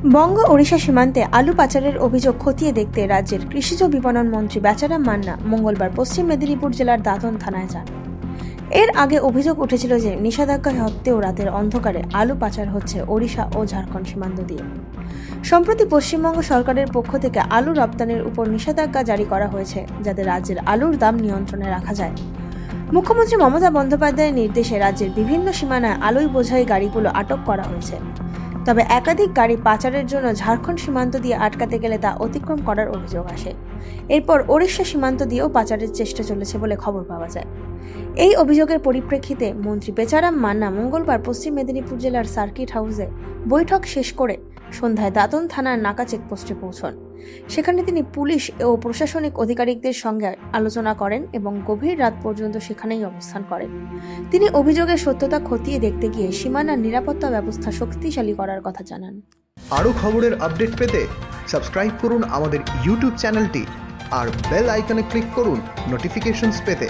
বঙ্গ ওড়িশা সীমান্তে আলু পাচারের অভিযোগ খতিয়ে দেখতে রাজ্যের কৃষিজ বিপণন মন্ত্রী বেচারাম মান্না মঙ্গলবার পশ্চিম মেদিনীপুর জেলার দাদন থানায় যান। এর আগে অভিযোগ উঠেছিল যে নিষেধাজ্ঞা সত্ত্বেও রাতের অন্ধকারে আলু পাচার হচ্ছে ওড়িশা ও ঝাড়খণ্ড সীমান্ত দিয়ে। সম্প্রতি পশ্চিমবঙ্গ সরকারের পক্ষ থেকে আলু রপ্তানির উপর নিষেধাজ্ঞা জারি করা হয়েছে, যাতে রাজ্যের আলুর দাম নিয়ন্ত্রণে রাখা যায়। মুখ্যমন্ত্রী মমতা বন্দ্যোপাধ্যায়ের নির্দেশে রাজ্যের বিভিন্ন সীমানায় আলুই বোঝাই গাড়িগুলো আটক করা হয়েছে। তবে একাধিক গাড়ি পাচারের জন্য ঝাড়খণ্ড সীমান্ত দিয়ে আটকাতে গেলে তা অতিক্রম করার অভিযোগ আসে। এরপর ওড়িশা সীমান্ত দিয়েও পাচারের চেষ্টা চলেছে বলে খবর পাওয়া যায়। এই অভিযোগের পরিপ্রেক্ষিতে মন্ত্রী বেচারাম মান্না মঙ্গলবার পশ্চিম মেদিনীপুর জেলার সার্কিট হাউসে বৈঠক শেষ করে সন্ধ্যায় দাতন থানার নাকা চেকপোস্টে পৌঁছন। সেখানে তিনি পুলিশ ও প্রশাসনিক আধিকারিকদের সঙ্গে আলোচনা করেন এবং গভীর রাত পর্যন্ত সেখানেই অবস্থান করেন। তিনি অভিযোগের সত্যতা খতিয়ে দেখতে গিয়ে সীমানার নিরাপত্তা ব্যবস্থা শক্তিশালী করার কথা জানান। আরও খবরের আপডেট পেতে সাবস্ক্রাইব করুন আমাদের ইউটিউব চ্যানেলটি আর বেল আইকনে ক্লিক করুন নোটিফিকেশনস পেতে।